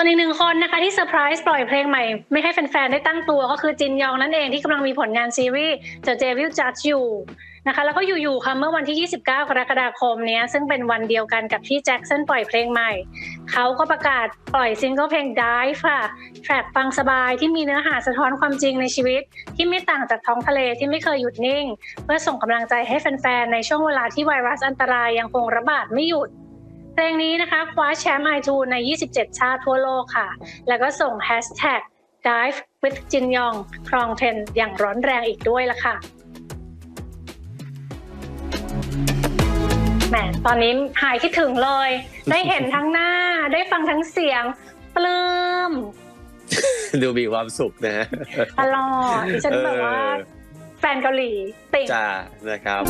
ส่วนอีกหนึ่งคนนะคะที่เซอร์ไพรส์ปล่อยเพลงใหม่ ไม่ให้แฟนๆ ได้ตั้งตัวก็คือจินยองนั่นเองที่กำลังมีผลงานซีรีส์ The Devil Judge You นะคะแล้วก็อยู่ๆค่ะเมื่อวันที่ 29 กรกฎาคมเนี้ยซึ่งเป็นวันเดียวกันกับที่แจ็คสันปล่อยเพลงใหม่ เขาก็ประกาศปล่อยซิงเกิลเพลง Dive ค่ะแทร็กฟังสบายที่มีเนื้อหาสะท้อนความจริงในชีวิต ที่ไม่ต่างจากท้องทะเลที่ไม่เคยหยุดนิ่ง เพื่อส่งกำลังใจให้แฟนๆ ในช่วงเวลาที่ไวรัสอันตรายยังคงระบาดไม่หยุด เพลงนี้นะคะคว้าแชมป์ไอทูใน 27 ชาติทั่วโลกค่ะ แล้วก็ส่งแฮชแท็ก Dive with จินยองครองเทรนด์อย่างร้อนแรงอีกด้วยละค่ะแหมตอนนี้หายคิดถึงเลย ได้เห็นทั้งหน้า ได้ฟังทั้งเสียงปลื้มดูมีความสุขนะฮะตลอดดิฉันแบบว่าเออแฟนเกาหลีติ่งจ้านะครับ